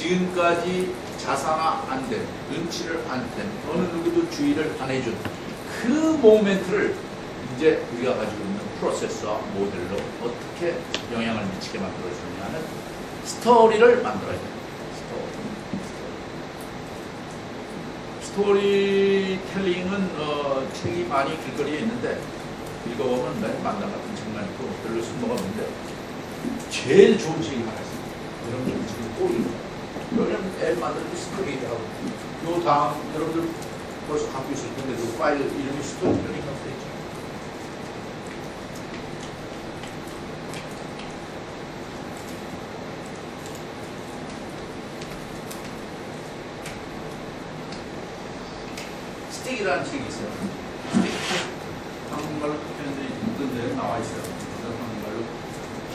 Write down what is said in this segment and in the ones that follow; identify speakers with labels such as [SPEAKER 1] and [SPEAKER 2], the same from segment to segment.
[SPEAKER 1] 지금까지 자상화 안 된, 눈치를 안 뗀, 어느 누구도 주의를 안 해준 그 모멘트를 이제 우리가 가지고 있는 프로세스와 모델로 어떻게 영향을 미치게 만들어주느냐는 스토리를 만들어야 돼요. 스토리. 스토리텔링은 어, 책이 많이 길거리에 있는데 읽어보면 맨 만남 같은 책만 있고 별로 쓸모가 없는데 제일 좋은 책이 하나 있습니다. 여러분들 지금 꼭 읽어요. 왜냐면 애 만들 때 스토리라고. 요 다음 여러분들 벌써 갖고 있을 텐데 그 파일 이름이 스토리텔링이라고 돼 있죠. 스틱이라는 책이 있어요. 한국말로 표현돼 있던데 나와 있어요. 한국말로.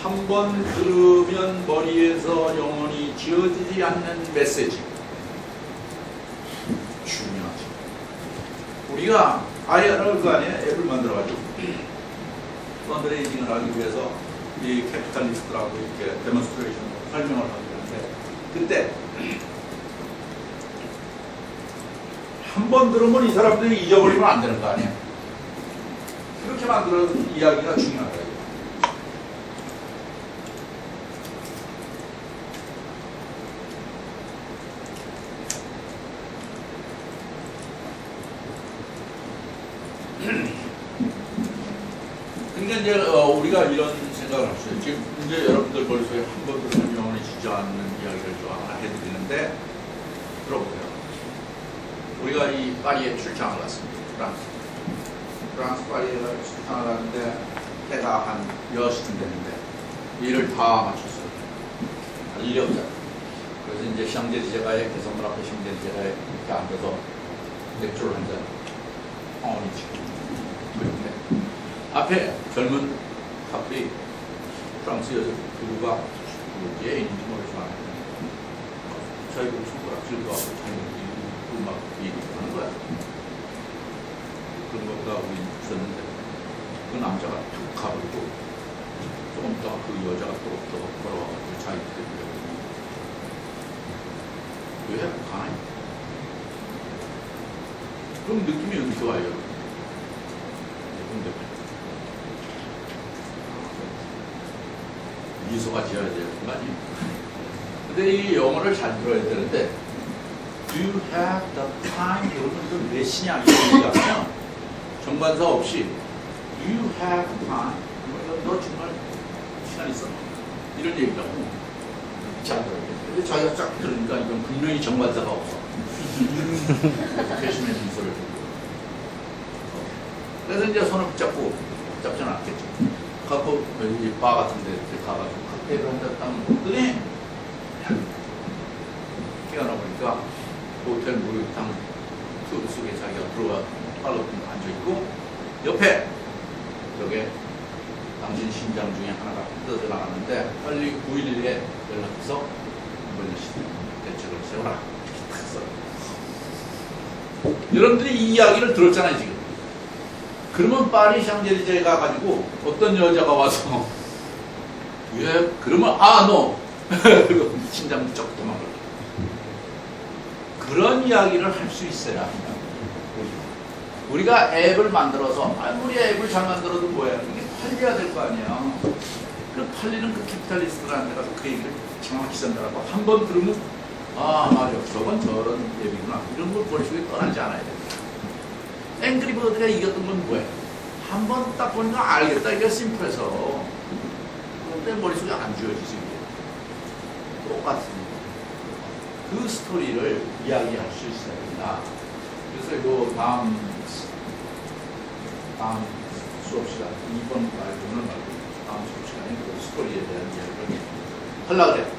[SPEAKER 1] 한 번 들으면 머리에서 영원히 지워지지 않는 메시지. 중요하죠. 우리가 IR을 그 안에 앱을 만들어가지고 펀드레이징을 하기 위해서 이 캐피탈리스트라고 이렇게 데몬스트레이션 설명을 하고 있는데 그때 한 번 들으면 이 사람들이 잊어버리면 안 되는 거 아니에요. 그렇게 만들어진 이야기가 중요하다. 이거. 그러니까 이제 어, 우리가 이런 생각을 합시다. 지금 이제 여러분들 머릿속에 한번 들으면 영원히 주저앉는 이야기를 좀 해드리는데 들어보세요. 우리가 이 파리에 출장을 갔습니다. 프랑스. 프랑스 파리에 출장을 갔는데 해가 한 6시쯤 됐는데 일을 다 마쳤어요. 할 일이 없잖아. 그래서 이제 샹제리제가에 개성문 앞에 샹제리제가에 이렇게 앉아서 맥주를 한잔 엉원이 지금 그런데 앞에 젊은 카플이 프랑스 여자 부부가 있는지 모르지만 저희 그 손가락질도 하고 자기들이 음악 얘기하는 거야. 그런 것보다 우리 있었는데 그 남자가 툭 가버리고 조금 있다가 그 여자가 또또 걸어와가지고 자기들이 왜 가나요? 그럼 느낌이 어디서 와요? 근데 미소가 지어야 되는 거 아니에요? 근데 이 영어를 잘 들어야 되는데 Do you have the time? 이러면 그몇 시냐 얘기하면 정관사 없이 Do you have time? 그러면 너 정말 시간 있어? 이런 얘기라고 잘 들어야 돼. 근데 자기가 쫙 들으니까 이건 분명히 정관사가 없어. 회심의 미소를. 그래서 이제 손을 붙잡고 붙잡지는 않겠죠. 갖고 여기 바 같은 데 가가지고 칵테일을 한잔 딱 먹더니 깨어나 보니까 그 호텔 목욕탕 튜브 속에 자기가 들어와 팔로 앉아있고 옆에 저게 당신 심장 중에 하나가 뜯어져 나갔는데 빨리 911에 연락해서 이번에 대책을 세워라. 여러분들이 이 이야기를 들었잖아요 지금. 그러면 파리 샹제리제에 가가지고 어떤 여자가 와서 예 그러면 아너 그리고 심장 쩍 도망가 그런 이야기를 할 수 있어야 합니다. 우리가 앱을 만들어서 아무리 앱을 잘 만들어도 뭐야 이게 팔려야 될 거 아니야. 그 팔리는 그 캐피탈리스트라는 데가 그 얘기를 정확히 전달하고 한 번 들으면 아 맞아 저건 저런 앱이구나 이런 걸 머릿속에 떠나지 않아야 돼. 앵그리버드가 이겼던 건 뭐야? 한번 딱 보니까 알겠다. 이게 심플해서. 근데 머릿속에 안 지워지지. 똑같습니다. 그 스토리를 이야기할 수 있어야 된다. 그래서 요 다음, 다음 수업 시간, 2번 말고는 말고, 다음 수업 시간에 그 스토리에 대한 이야기를 하려고 그래.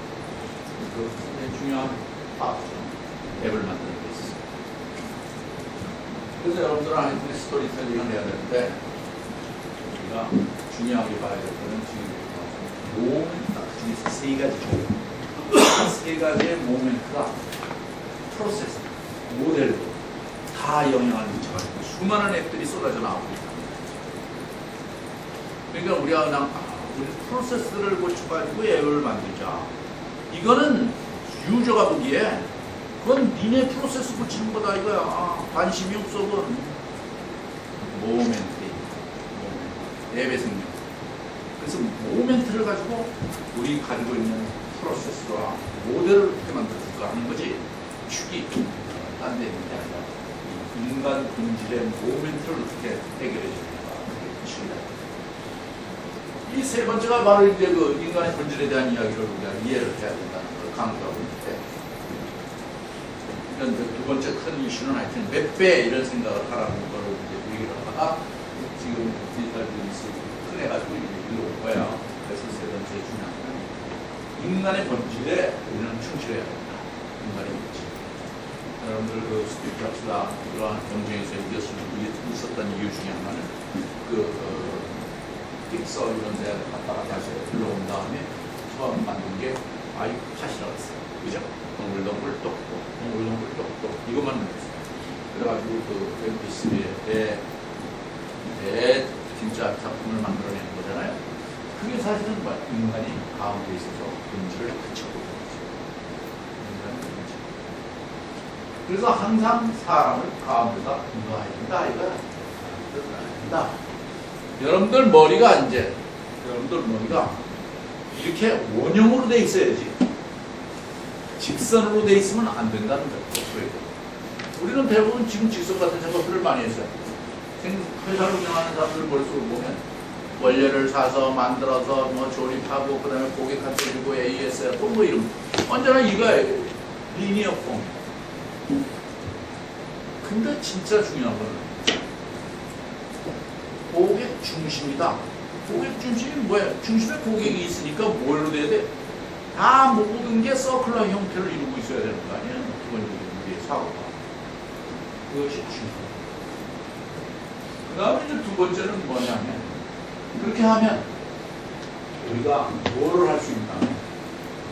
[SPEAKER 1] 그 굉장히 중요한 파트죠. 앱을 만드는. 그래서 여러분들은 이제 스토리텔링을 해야 되는데 우리가 중요하게 봐야 될 거는 지금 모멘트다. 그 중에서 세 가지 중요해요. 세 가지의 모멘트가 프로세스, 모델로 다 영향을 미쳐가지고 수많은 앱들이 쏟아져 나오고 있다. 그러니까 우리가 그냥 아, 우리 프로세스를 고쳐가지고 앱을 만들자. 이거는 유저가 보기에 그건 니네 프로세스 붙이는 거다 이거야. 아, 관심이 없어 그건. 모멘트. 앱의 생명. 그래서 모멘트를 가지고 우리 가지고 있는 프로세스와 모델을 어떻게 만들어줄까 하는 거지. 축이 딴데 있는 게 아니라 이 인간 본질의 모멘트를 어떻게 해결해 줄까. 그게 축이다. 이 세 번째가 바로 이제 그 인간의 본질에 대한 이야기를 우리가 이해를 해야 된다는 걸 강조하고 있는데, 이런 그두 번째 큰 이슈는 하여튼 몇 배 이런 생각을 하라는 걸 이제 얘기를 하다가 지금 디지털 비즈니스 큰해가지고 일로 온 거야. 그래서 세 번째 중요한 건 인간의 본질에 우리는 충실해야 된다. 인간의 본질. 여러분들 그 스티브 잡스가 그러한 경쟁에서 이겼을 있었던 이유 중에 하나는 그 어, 픽서 이런 데 갔다가 다시 들러온 다음에 처음 만든 게 아이팟이라고 했어요. 그죠? 동글동글 똑똑, 동글동글 똑똑 이것만. 그래가지고 그 MP3의 대 진짜 작품을 만들어내는 거잖아요. 그게 사실은 뭐 인간이 가운데 있어서 본질을 그쳐보는 거죠. 인간의 본질. 그래서 항상 사람을 가운데다 인도해야 된다 이거야. 된다. 여러분들 머리가 이제 여러분들 머리가 이렇게 원형으로 돼 있어야지 직선으로 돼 있으면 안 된다는 거예요. 우리는 대부분 지금 직선 같은 작업들을 많이 했어요. 생- 회사를 운영하는 사람들 머릿속으로 보면 원료를 사서 만들어서 뭐 조립하고 그다음에 고객 한테 주고 ASF 뭐 이런 언제나 이거예요. 리니어 폼. 근데 진짜 중요한 거는 고객 중심이다. 고객 중심이 뭐야? 중심에 고객이 있으니까 뭘로 돼야 돼? 다 모든 게 서클러 형태를 이루고 있어야 되는 거 아니야? 기본적인 우리의 사고가. 그것이 중요해. 그 다음에 이제 두 번째는 뭐냐면, 그렇게 하면 우리가 뭐를 할수 있나?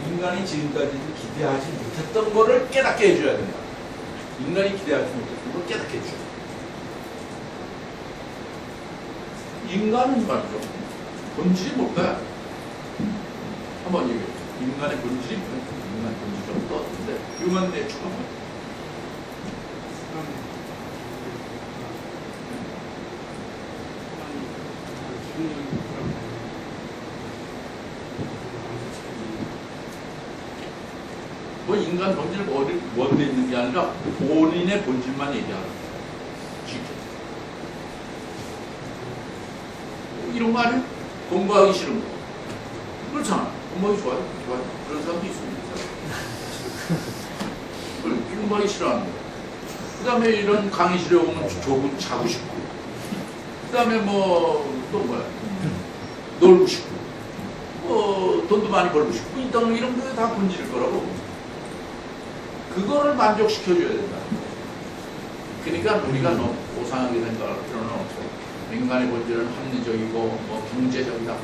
[SPEAKER 1] 인간이 지금까지 기대하지 못했던 거를 깨닫게 해줘야 된다. 인간이 기대하지 못했던 걸 깨닫게 해줘야 된다. 인간은 말이죠. 본질이 뭘까요? 한번 얘기해. 인간의 본질이 뭐예요? 인간의 본질이 좀 떠는데 휴먼 내추가 뭐예요? 뭐 인간 본질 어디 뭔데 있는 게 아니라 본인의 본질만 얘기하는. 쉽게. 이런 거 아니에요? 공부하기 싫은 거. 그렇잖아. 공부하기 좋아요. 좋아요. 그런 사람도 있습니다. 싫어하는 거. 그 다음에 이런 강의실에 오면 조금 자고 싶고. 그 다음에 뭐, 또 뭐야. 놀고 싶고. 뭐, 돈도 많이 벌고 싶고. 이런, 이런 게 다 본질일 거라고. 그거를 만족시켜줘야 된다. 그러니까 우리가 너무 고상하게 생각할 필요는 없고. 인간의 본질은 합리적이고 뭐 경제적이다.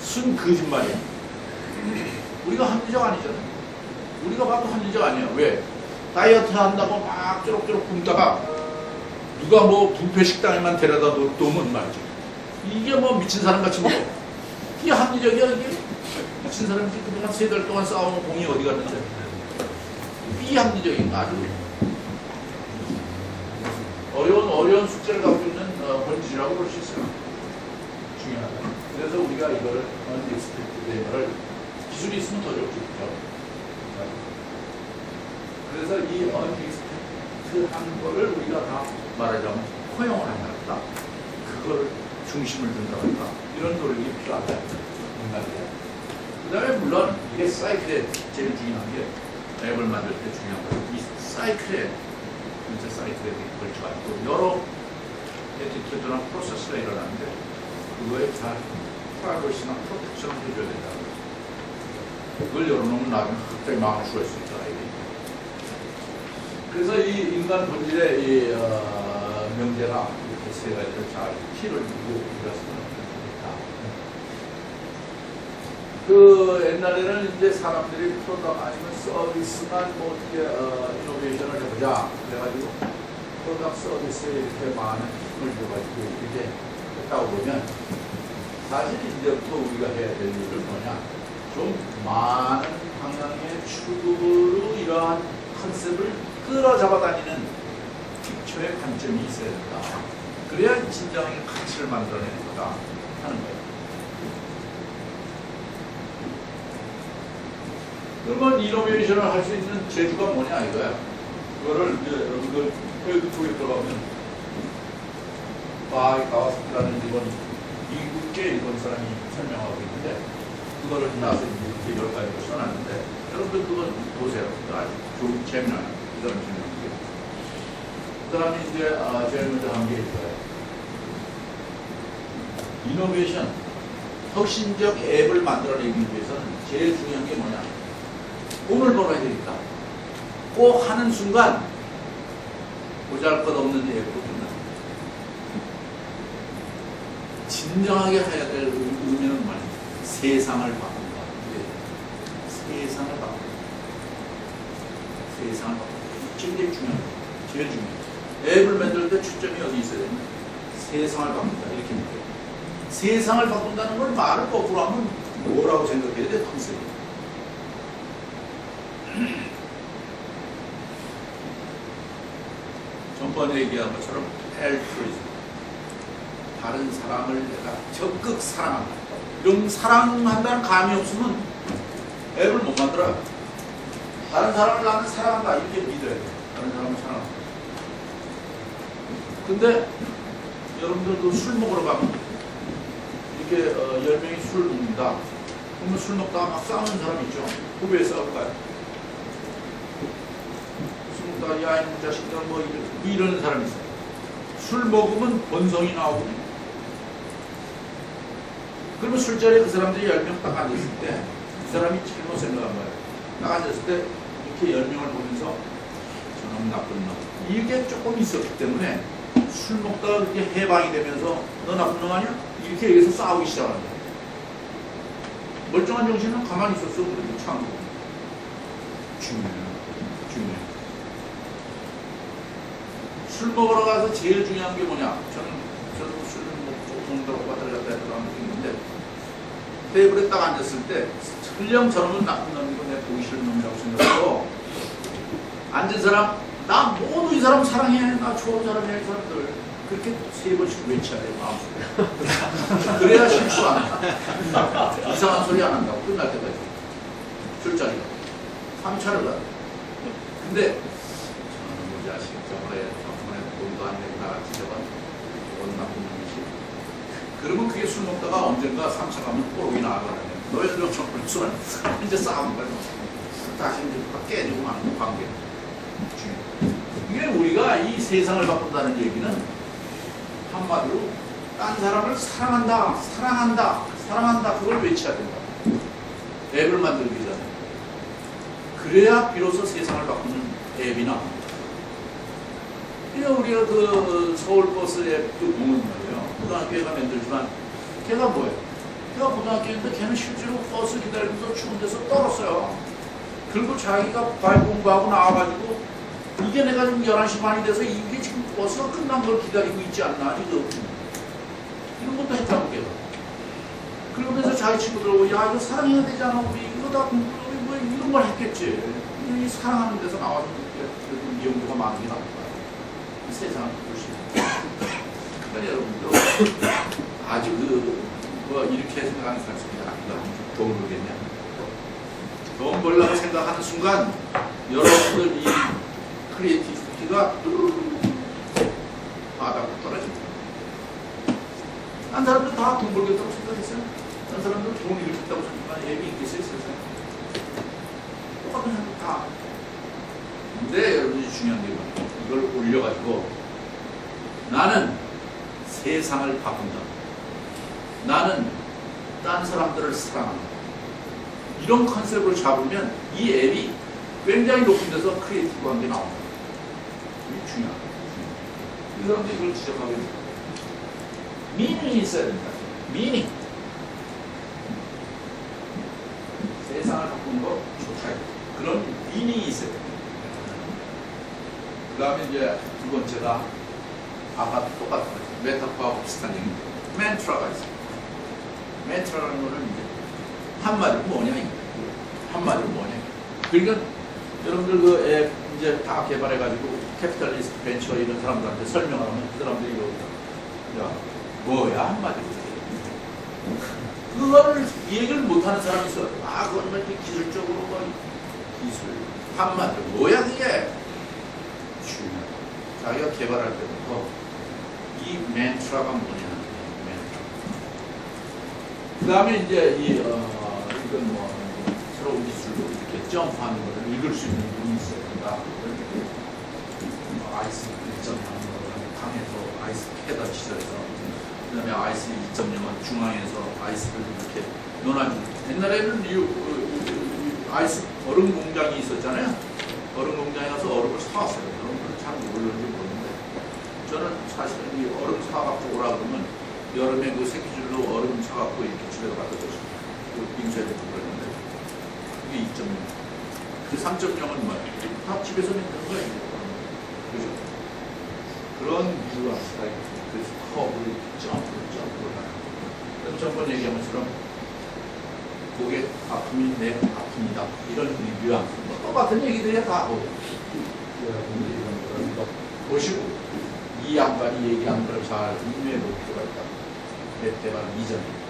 [SPEAKER 1] 순 거짓말이야. 우리가 합리적 아니잖아요. 우리가 봐도 합리적 아니야. 왜? 다이어트 한다고 막 쪼록쪼록 굶다가 누가 뭐 뷔페 식당에만 데려다 놓- 놓으면 말이죠. 이게 뭐 미친 사람 같이 먹어. 이게 합리적이야 이게? 미친 사람이 그동안 세 달 동안 싸우는 공이 어디 갔는데? 비합리적인 거 아주 어려운 어려운 숙제를 갖고 있는 어, 본질이라고 볼 수 있어요. 중요하다. 그래서 우리가 이거를 언디스펙트를 기술이 있으면 더 좋겠죠. 그래서 이 언디스펙트한 거를 우리가 다 말하자면 허용을 한다. 그걸 중심을 둔다든가 이런 노력이 필요하다. 인간에. 그다음에 물론 이게 사이클에 제일 중요한 게 앱을 만들 때 중요한 건이 사이클에 전체 사이클에 걸쳐 가지고 여러 에티튜드나 프로세스가 일어나는데 그거에 잘 프라이버시나 프로텍션을 해줘야 된다. 그걸 열어놓으면 나중에 갑자기 망할 수가 이게. 그래서 이 인간 본질의 이 어, 명제가 이렇게 세 가지를 잘 키를 이랬으면 좋겠다. 그 옛날에는 이제 사람들이 프로덕 아니면 서비스만 뭐 어떻게 어, 이노베이션을 해보자 그래가지고 프로덕 서비스에 이렇게 많은 힘을 줘가지고 이렇게 했다고 보면 사실 이제부터 우리가 해야 될 일은 뭐냐 좀 많은 방향의 추구를 컨셉을 끌어잡아 다니는 픽처의 관점이 있어야 된다. 그래야 진정하게 가치를 만들어내는 거다 하는 거예요. 그러면 이노베이션을 할 수 있는 재주가 뭐냐 이거야. 그거를 이제 여러분들 쪽에 들어가면 바이 가와스키라는 일본 미국계 일본 사람이 설명하고 있는데 그거를 나서 이렇게 열 가지로 써놨는데 여러분들 그거 보세요. 아주 좋은 재미나요. 이 사람 설명이. 그 다음에 이제 아, 제일 먼저 한 게 있어요. 이노베이션, 혁신적 앱을 만들어내기 위해서는 제일 중요한 게 뭐냐? 돈을 벌어야 되니까. 꼭 하는 순간 보잘 것 없는 앱으로 끝나. 진정하게 해야 될 의미는? 세상을 바꾼다. 이게 세상을 바꾼다. 세상을 바꾼다. 제일 중요한 거예요. 제일 중요해요. 앱을 만들 때 초점이 어디 있어야 되냐? 세상을 바꾼다. 이렇게 느껴요. 세상을 바꾼다는 걸 말을 거꾸로 하면 뭐라고 생각해야 돼? 컨셉이. 전번에 얘기한 것처럼 엘트리즘 다른 사람을 내가 적극 사랑한다. 이런 사랑한다는 감이 없으면 앱을 못 만들어요. 다른 사람을 나는 사랑한다 이렇게 믿어야 돼. 다른 사람을 사랑한다. 근데 여러분들도 술 먹으러 가면 이렇게 어, 10명이 술을 먹는다. 그러면 술 먹다가 막 싸우는 사람 있죠. 그왜 싸울까요? 술 먹다가 야 이놈 자식들 뭐 이러- 이러는 사람이 있어요. 술 먹으면 본성이 나오거든요. 그러면 술자리에 그 사람들이 10명 딱 앉았을 때 그 사람이 잘못 생각한 거예요. 딱 앉았을 때 이렇게 10명을 보면서 저놈 나쁜 놈. 이게 조금 있었기 때문에 술 먹다가 그렇게 해방이 되면서 너 나쁜 놈 아니야? 이렇게 얘기해서 싸우기 시작하는 거예요. 멀쩡한 정신은 가만히 있었어. 그래도 참 중요해요. 중요해요. 술 먹으러 가서 제일 중요한 게 뭐냐? 저는 저도 술 먹고 먹다가 왔다 갔다 했던 한 있는데 테이블에 딱 앉았을 때 설령 저놈은 나쁜 놈이고 내 보기 싫은 놈이라고 생각하고 앉은 사람 나 모두 이 사람 사랑해 나 좋은 사람이야 이 사람들. 그렇게 세 번씩 외쳐야 돼요 마음속에. 그래야 실수 안 한다 이상한 소리 안 한다고 끝날 때까지. 술자리가. 3차를 가. 근데 저놈의 자식 저번에 저번에 돈도 안돈 나쁜 놈이지 그러면 그게 술 먹다가 언젠가 3차 가면 꼬록이 나가거든요 너희들 좀 불순한 이제 싸우는 거예요 다시 이제 막 깨지고 마는 관계 이게 우리가 이 세상을 바꾼다는 얘기는 한마디로 딴 사람을 사랑한다, 사랑한다, 사랑한다 그걸 외쳐야 된다. 앱을 만들기 전에. 그래야 비로소 세상을 바꾸는 앱이 나 이게 우리가 그 서울버스 앱도 보면 말이에요. 고등학교에가 만들지만 걔가 뭐예요? 걔가 고등학교인데 걔는 실제로 버스 기다리면서 추운 데서 떨었어요. 그리고 자기가 발 공부하고 나와가지고 이게 내가 지금 11시 반이 돼서 이게 지금 버스가 끝난 걸 기다리고 있지 않나 지금 이런 것도 했다고 걔가 그러면서 자기 친구들하고 야 이거 사랑해야 되잖아 우리 이거 다 공부하고 뭐 이런 걸 했겠지 이 사랑하는 데서 나와서 그래도 이용료가 많은 게 나올까 이 세상을 있는 그러니까 여러분들 아주 그 뭐 이렇게 생각하는 사람이 아니다 돈 벌겠냐 돈 벌려고 생각하는 순간 여러분들 이 크리에이티비티가 바닥으로 떨어집니다. 딴 사람들 다 돈 벌겠다고 생각했어요. 딴 사람들 돈 일으켰다고 생각하는 앱이 있겠어요, 세상에. 똑같은 사람 다. 근데 여러분이 중요한 게 뭐냐. 이걸 올려가지고 나는 세상을 바꾼다. 나는 딴 사람들을 사랑한다. 이런 컨셉을 잡으면 이 앱이 굉장히 높은 데서 크리에이티브한 게 나옵니다. 이게 중요하다. 이 사람들이 이걸 지적하고 있는 거예요. 미닝이 있어야 된다. 미닝. 세상을 바꾸는 거 좋다. 그런 미닝이 있어야 된다. 그 다음에 이제 두 번째가 아까 똑같은 거죠. 메타파하고 비슷한 얘기인데 멘트라가 있어요. 멘트라는 거는 이제 한마디로 뭐냐. 한마디로 뭐냐. 그러니까 여러분들 그 앱 이제 다 개발해가지고 캐피탈리스트 벤처 이런 사람들한테 설명하면 그 사람들이 이거 야 뭐야 한마디로 그거를 이 얘기를 못하는 사람이 있어 아 그건 뭐 기술적으로 뭐 기술 한마디로 뭐야 그게 중요하다 자기가 개발할 때부터 이 멘트라가 뭐냐 그 다음에 이제 이 어, 이건 뭐 새로운 기술로 이렇게 점프하는 거를 읽을 수 있는 눈이 있어야 된다. 뭐 아이스 1.0하는 거를 강에서 아이스 캐다 시절에서 그 다음에 아이스 2.0은 중앙에서 아이스를 이렇게 논하는 옛날에는 이 아이스 얼음 공장이 있었잖아요. 얼음 공장에 가서 얼음을 사왔어요. 여러분들은 잘 모르는지 모르는데 저는 사실은 이 얼음 사갖고 오라 그러면 여름에 그 새끼줄로 얼음 사갖고 이렇게 집에. 그 빙수에 넣고 그랬는데 그게 2.0. 그 3.0은 뭐야? 다 집에서 만드는 거야. 이게. 그죠? 그런 뉘앙스가 있고 그래서 커브를 점프를 점프를 하는 그래서 전번 얘기한 것처럼 고객 아픔이 내 아픔이다. 이런 뉘앙스. 뭐 똑같은 얘기들이야 다 거를 보시고 이 양반이 얘기한 걸잘 인내해 볼 필요가 있다. 몇 대만 이전에